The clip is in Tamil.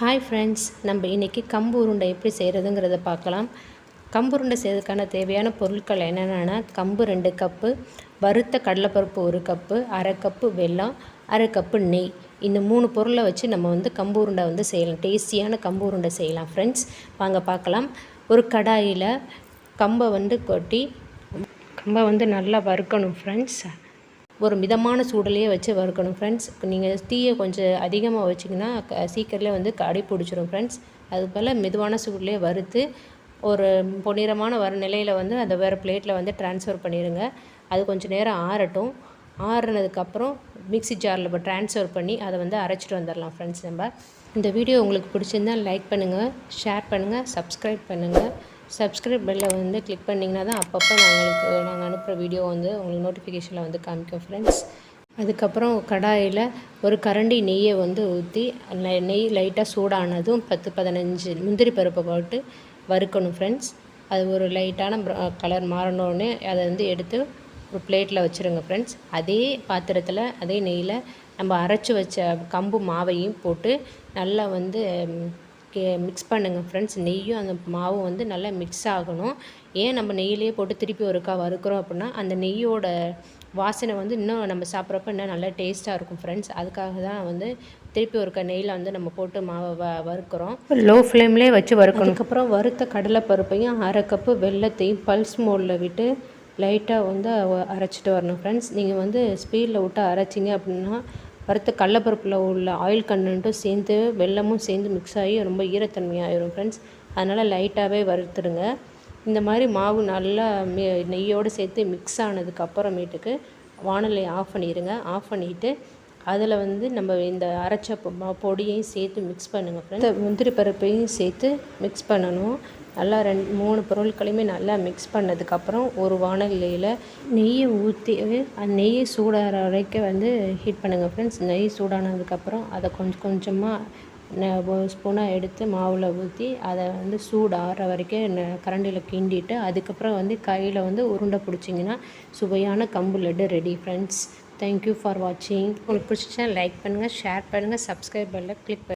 ஹாய் ஃப்ரெண்ட்ஸ் நம்ம இன்றைக்கி கம்பு உருண்டை எப்படி செய்கிறதுங்கிறத பார்க்கலாம். கம்பு உருண்டை செய்யறதுக்கான தேவையான பொருட்கள் என்னென்னா கம்பு ரெண்டு கப்பு வறுத்த கடலைப்பருப்பு ஒரு கப்பு அரை கப்பு வெல்லம் அரை கப்பு நெய். இந்த மூணு பொருளை வச்சு நம்ம வந்து கம்பு உருண்டை வந்து செய்யலாம். டேஸ்டியான கம்பு உருண்டை செய்யலாம் ஃப்ரெண்ட்ஸ் வாங்க பார்க்கலாம். ஒரு கடாயில் கம்பை வந்து கொட்டி கம்பை வந்து நல்லா வறுக்கணும் ஃப்ரெண்ட்ஸ் ஒரு மிதமான சூடலையே வச்சு வறுக்கணும் ஃப்ரெண்ட்ஸ் நீங்கள் தீயை கொஞ்சம் அதிகமாக வச்சிங்கன்னா சீக்கிரம்லேயே சீக்கிரத்தில் வந்து அடி பிடிச்சிரும் ஃப்ரெண்ட்ஸ் அது போல் மெதுவான சூடுலேயே வறுத்து ஒரு பொன்னிறமான வர நிலையில் வந்து அந்த வேறு பிளேட்டில் வந்து ட்ரான்ஸ்ஃபர் பண்ணிடுங்க அது கொஞ்சம் நேரம் ஆறட்டும். ஆறுனதுக்கப்புறம் மிக்ஸி ஜாரில் இப்போ ட்ரான்ஸ்ஃபர் பண்ணி அதை வந்து அரைச்சிட்டு வந்துடலாம் ஃப்ரெண்ட்ஸ் நம்ம. இந்த வீடியோ உங்களுக்கு பிடிச்சிருந்தால் லைக் பண்ணுங்கள் ஷேர் பண்ணுங்கள் சப்ஸ்கிரைப் பண்ணுங்கள் சப்ஸ்கிரைப் பெல்லை வந்து கிளிக் பண்ணிங்கன்னா தான் அப்பப்போ நாங்களுக்கு நாங்கள் அனுப்புகிற வீடியோ வந்து உங்களுக்கு நோட்டிஃபிகேஷனில் வந்து காமிக்கும் ஃப்ரெண்ட்ஸ் அதுக்கப்புறம் கடாயில் ஒரு கரண்டி நெய்யை வந்து ஊற்றி நெய் லைட்டாக சூடானதும் பத்து பதினஞ்சு முந்திரி பருப்பை போட்டு வறுக்கணும் ஃப்ரெண்ட்ஸ் அது ஒரு லைட்டான கலர் மாறணுன்னு அதை வந்து எடுத்து ஒரு பிளேட்டில் வச்சுருங்க ஃப்ரெண்ட்ஸ் அதே பாத்திரத்தில் அதே நெய்யில் நம்ம அரைச்சி வச்ச கம்பு மாவையும் போட்டு நல்லா வந்து கே மிக்ஸ் பண்ணுங்கள் ஃப்ரெண்ட்ஸ் நெய்யும் அந்த மாவும் வந்து நல்லா மிக்ஸ் ஆகணும். ஏன் நம்ம நெய்யிலே போட்டு திருப்பி ஒருக்கா வறுக்கிறோம் அப்படின்னா அந்த நெய்யோட வாசனை வந்து இன்னும் நம்ம சாப்பிட்றப்ப இன்னும் நல்லா டேஸ்ட்டாக இருக்கும் ஃப்ரெண்ட்ஸ் அதுக்காக தான் வந்து திருப்பி ஒருக்கா நெய்யில் வந்து நம்ம போட்டு மாவை வ வறுக்கிறோம். லோ ஃப்ளேம்லேயே வச்சு வறுக்கணும். அதுக்கப்புறம் வறுத்த கடலைப்பருப்பையும் அரை கப்பு வெள்ளத்தையும் பல்ஸ் மோடில் விட்டு லைட்டாக வந்து அரைச்சிட்டு வரணும் ஃப்ரெண்ட்ஸ் நீங்கள் வந்து ஸ்பீடில் விட்டு அரைச்சிங்க அப்படின்னா வறுத்த கடலப்பருப்பில் உள்ள ஆயில் கண்டென்ட்டும் சேர்ந்து வெல்லமும் சேர்ந்து மிக்ஸ் ஆகி ரொம்ப ஈரத்தன்மையாயிரும் ஃப்ரெண்ட்ஸ் அதனால் லைட்டாகவே வறுத்துடுங்க. இந்த மாதிரி மாவு நல்லா நெய்யோடு சேர்த்து மிக்ஸ் ஆனதுக்கு அப்புறமேட்டுக்கு வானலை ஆஃப் பண்ணிடுங்க ஆஃப் பண்ணிவிட்டு அதில் வந்து நம்ம இந்த அரைச்ச பொடியையும் சேர்த்து மிக்ஸ் பண்ணுங்கள் ஃப்ரெண்ட்ஸ் முந்திரி பருப்பையும் சேர்த்து மிக்ஸ் பண்ணணும். நல்லா ரெண்டு மூணு பொருட்களையுமே நல்லா மிக்ஸ் பண்ணதுக்கப்புறம் ஒரு வானலியில் நெய்யை ஊற்றி அந்த நெய் சூடாகிற வரைக்கும் வந்து ஹீட் பண்ணுங்கள் ஃப்ரெண்ட்ஸ் நெய் சூடானதுக்கப்புறம் அதை கொஞ்சம் கொஞ்சமாக ஒரு ஸ்பூனாக எடுத்து மாவில் ஊற்றி அதை வந்து சூடு ஆற வரைக்கும் கரண்டியில் கிண்டிட்டு அதுக்கப்புறம் வந்து கையில் வந்து உருண்டை பிடிச்சிங்கன்னா சுவையான கம்பு laddu ready friends thank you for வாட்சிங் உங்களுக்கு பிடிச்சிச்சா லைக் பண்ணுங்கள் ஷேர் பண்ணுங்கள் சப்ஸ்கிரைப் பண்ணல கிளிக் பண்ணுங்கள்